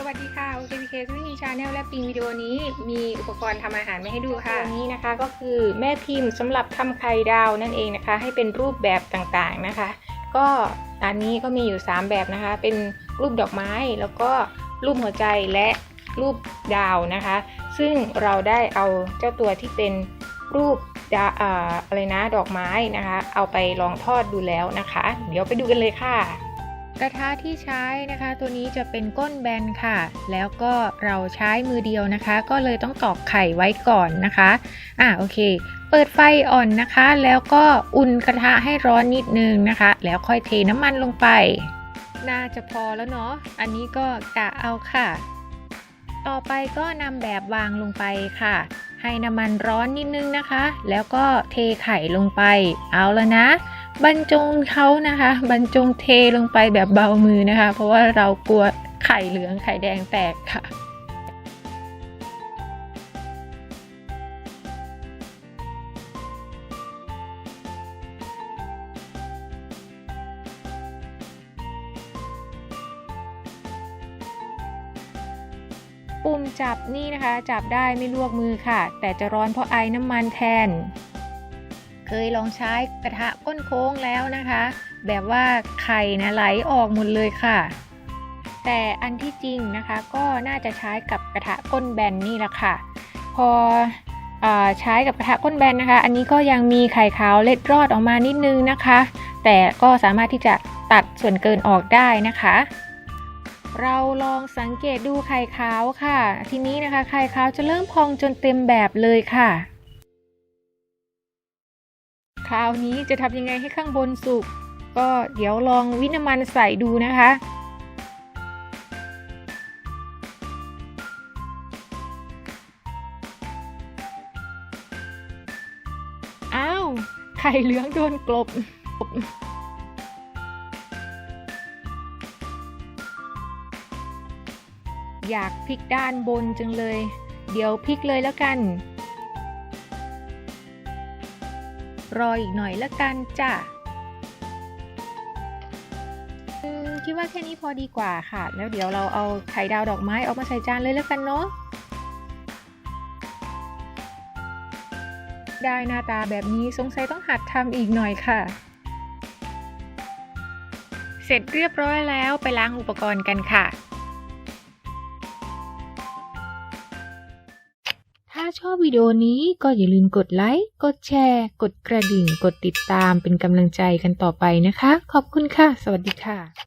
สวัสดีค่ะ OKPK ทุกทีชาแนลและปิงวิดีโอนี้มีอุปกรณ์ทำอาหารมาให้ดูค่ะตัวนี้นะคะก็คือแม่พิมพ์สำหรับทำไข่ดาวนั่นเองนะคะ ให้เป็นรูปแบบต่างๆนะคะ ก็อันนี้ก็มีอยู่ 3 แบบนะคะ เป็นรูปดอกไม้แล้วก็รูปหัวใจและรูปดาวนะคะ ซึ่งเราได้เอาเจ้าตัวที่เป็นรูปดาอะไรนะดอกไม้นะคะ เอาไปลองทอดดูแล้วนะคะ เดี๋ยวไปดูกันเลยค่ะ กระทะที่ใช้นะคะ ตัวนี้จะเป็นก้นแบนค่ะ แล้วก็เราใช้มือเดียวนะคะ ก็เลยต้องตอกไข่ไว้ก่อนนะคะอะโอเค เปิดไฟอ่อนนะคะ แล้วก็อุ่นกระทะให้ร้อนนิดนึงนะคะ แล้วค่อยเทน้ำมันลงไป น่าจะพอแล้วเนาะอันนี้ก็กะเอาค่ะ ต่อไปก็นำแบบวางลงไปค่ะ ให้น้ำมันร้อนนิดนึงนะคะ แล้วก็เทไข่ลงไป เอาแล้วนะ บรรจงเขานะคะ บรรจงเทลงไปแบบเบามือนะคะ เพราะว่าเรากลัวไข่เหลืองไข่แดงแตกค่ะปุ่มจับนี่นะคะ จับได้ไม่ลวกมือค่ะ แต่จะร้อนเพราะไอ้น้ำมันแทน เคยลองใช้กระทะก้นโค้งแล้วนะคะ แบบว่าไข่นะไหลออกหมดเลยค่ะ แต่อันที่จริงนะคะก็น่าจะใช้กับกระทะก้นแบนนี่แหละค่ะ พอใช้กับกระทะก้นแบนนะคะ อันนี้ก็ยังมีไข่ขาวเล็ดรอดออกมานิดนึงนะคะ แต่ก็สามารถที่จะตัดส่วนเกินออกได้นะคะ เราลองสังเกตดูไข่ขาวค่ะ ทีนี้นะคะไข่ขาวจะเริ่มพองจนเต็มแบบเลยค่ะ คราวนี้จะทำยังไงให้ข้างบนสุก ก็เดี๋ยวลองวิน้ำมันใส่ดูนะคะ อ้าว ไข่เหลืองโดนกลบอยากพลิกด้านบนจังเลย เดี๋ยวพลิกเลยแล้วกัน รออีกหน่อยแล้วกันจ้ะคิดว่าแค่นี้พอดีกว่าค่ะ แล้วเดี๋ยวเราเอาไข่ดาวดอกไม้ออกมาใส่จานเลยแล้วกันเนาะได้หน้าตาแบบนี้สงสัยต้องหัดทำอีกหน่อยค่ะ เสร็จเรียบร้อยแล้วไปล้างอุปกรณ์กันค่ะ ชอบวิดีโอนี้ก็อย่าลืมกดไลค์ กดแชร์ กดกระดิ่ง กดติดตามเป็นกำลังใจกันต่อไปนะคะ ขอบคุณค่ะ สวัสดีค่ะ